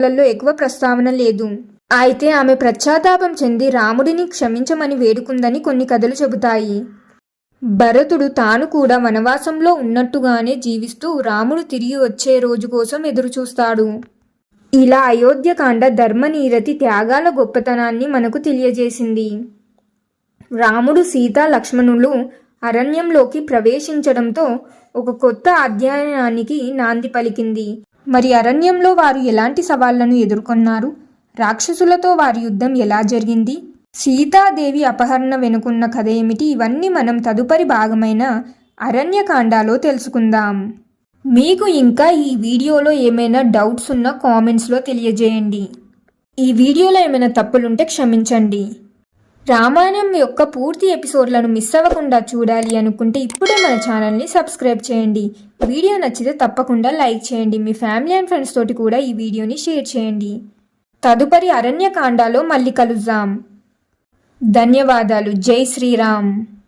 లలో ఎక్కువ ప్రస్తావన లేదు. అయితే ఆమె ప్రత్యాతాపం చెంది రాముడిని క్షమించమని వేడుకుందని కొన్ని కథలు చెబుతాయి. భరతుడు తాను కూడా వనవాసంలో ఉన్నట్టుగానే జీవిస్తూ రాముడు తిరిగి వచ్చే రోజు కోసం ఎదురుచూస్తాడు. ఇలా అయోధ్యకాండ ధర్మనీరతి త్యాగాల గొప్పతనాన్ని మనకు తెలియజేసింది. రాముడు సీత లక్ష్మణులు అరణ్యంలోకి ప్రవేశించడంతో ఒక కొత్త అధ్యయనానికి నాంది పలికింది. మరి అరణ్యంలో వారు ఎలాంటి సవాళ్ళను ఎదుర్కొన్నారు? రాక్షసులతో వారి యుద్ధం ఎలా జరిగింది? సీతాదేవి అపహరణ వెనుకున్న కథ ఏమిటి? ఇవన్నీ మనం తదుపరి భాగమైన అరణ్యకాండాలో తెలుసుకుందాం. మీకు ఇంకా ఈ వీడియోలో ఏమైనా డౌట్స్ ఉన్నా కామెంట్స్లో తెలియజేయండి. ఈ వీడియోలో ఏమైనా తప్పులుంటే క్షమించండి. రామాయణం యొక్క పూర్తి ఎపిసోడ్లను మిస్ అవ్వకుండా చూడాలి అనుకుంటే ఇప్పుడే మన ఛానల్ని సబ్స్క్రైబ్ చేయండి. వీడియో నచ్చితే తప్పకుండా లైక్ చేయండి. మీ ఫ్యామిలీ అండ్ ఫ్రెండ్స్ తోటి కూడా ఈ వీడియోని షేర్ చేయండి. తదుపరి అరణ్యకాండాలో మళ్ళీ కలుద్దాం. ధన్యవాదాలు. జై శ్రీరామ్.